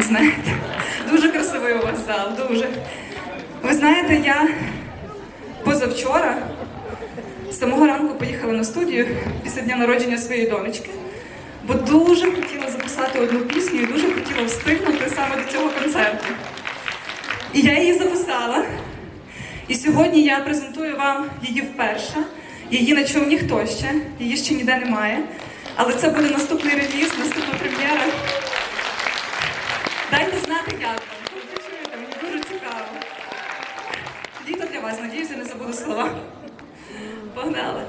день, знаєте. Дуже красивий у вас зал, дуже. Ви знаєте, я позавчора з самого ранку поїхала на студію після дня народження своєї донечки, бо дуже хотіла записати одну пісню і дуже хотіла встигнути саме до цього концерту. І я її записала. І сьогодні я презентую вам її вперше. Її не чув ніхто ще, її ще ніде немає. Але це буде наступний реліз, наступна прем'єра. Дайте знати, як вам. Коли мені дуже цікаво. Літо для вас, надіюся, не забуду слова. Погнали.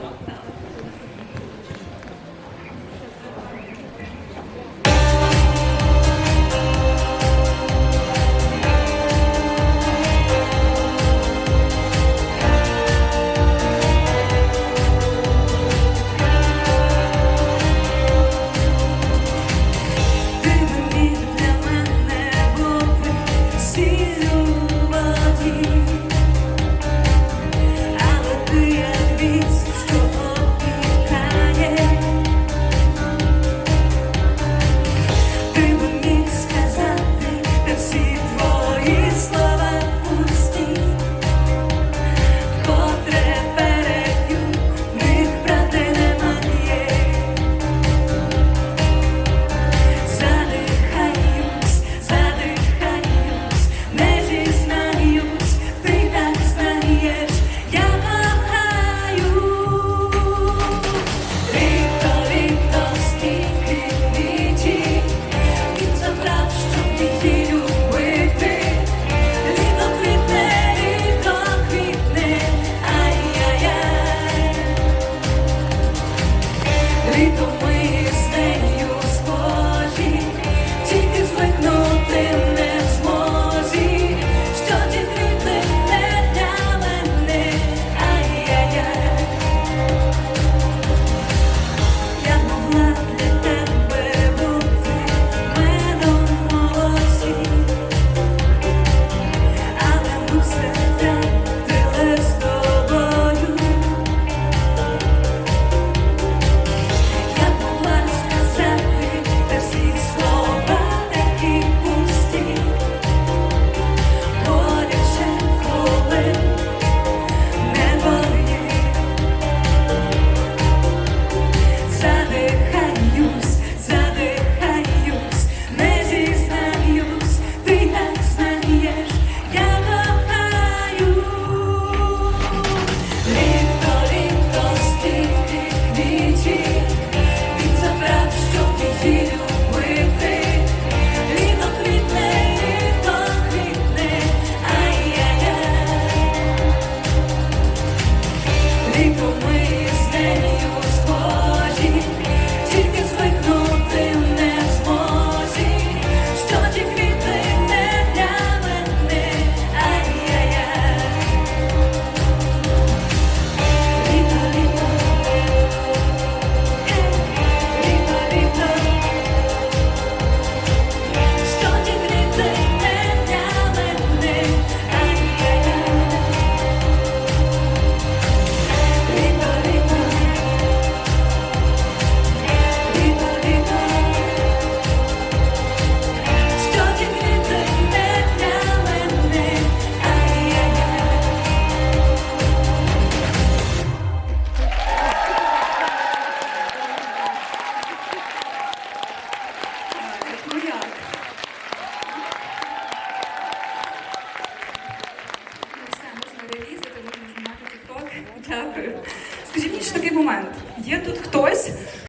Є тут хтось,